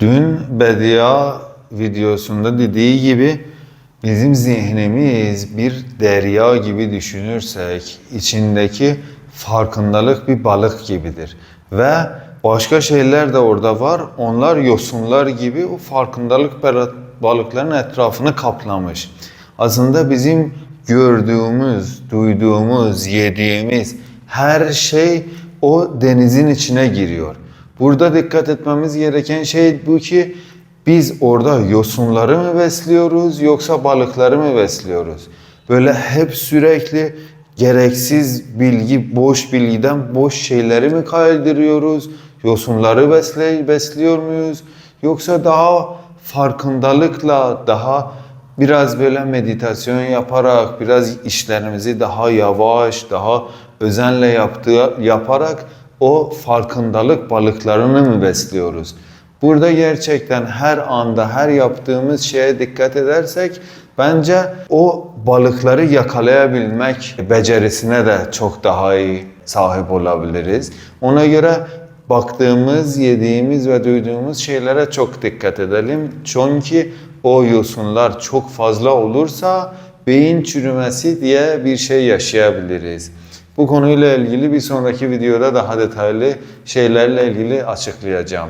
Dün Bedia videosunda dediği gibi bizim zihnimiz bir derya gibi düşünürsek içindeki farkındalık bir balık gibidir. Ve başka şeyler de orada var. Onlar yosunlar gibi o farkındalık balıkların etrafını kaplamış. Aslında bizim gördüğümüz, duyduğumuz, yediğimiz her şey o denizin içine giriyor. Burada dikkat etmemiz gereken şey bu ki biz orada yosunları mı besliyoruz yoksa balıkları mı besliyoruz? Böyle hep sürekli gereksiz bilgi, boş bilgiden boş şeyleri mi kaydırıyoruz? Yosunları besle, besliyor muyuz? Yoksa daha farkındalıkla, daha biraz böyle meditasyon yaparak, biraz işlerimizi daha yavaş, daha özenle yaptığı, yaparak o farkındalık balıklarını mı besliyoruz? Burada gerçekten her anda, her yaptığımız şeye dikkat edersek bence o balıkları yakalayabilmek becerisine de çok daha iyi sahip olabiliriz. Ona göre baktığımız, yediğimiz ve duyduğumuz şeylere çok dikkat edelim. Çünkü o yosunlar çok fazla olursa beyin çürümesi diye bir şey yaşayabiliriz. Bu konuyla ilgili bir sonraki videoda daha detaylı şeylerle ilgili açıklayacağım.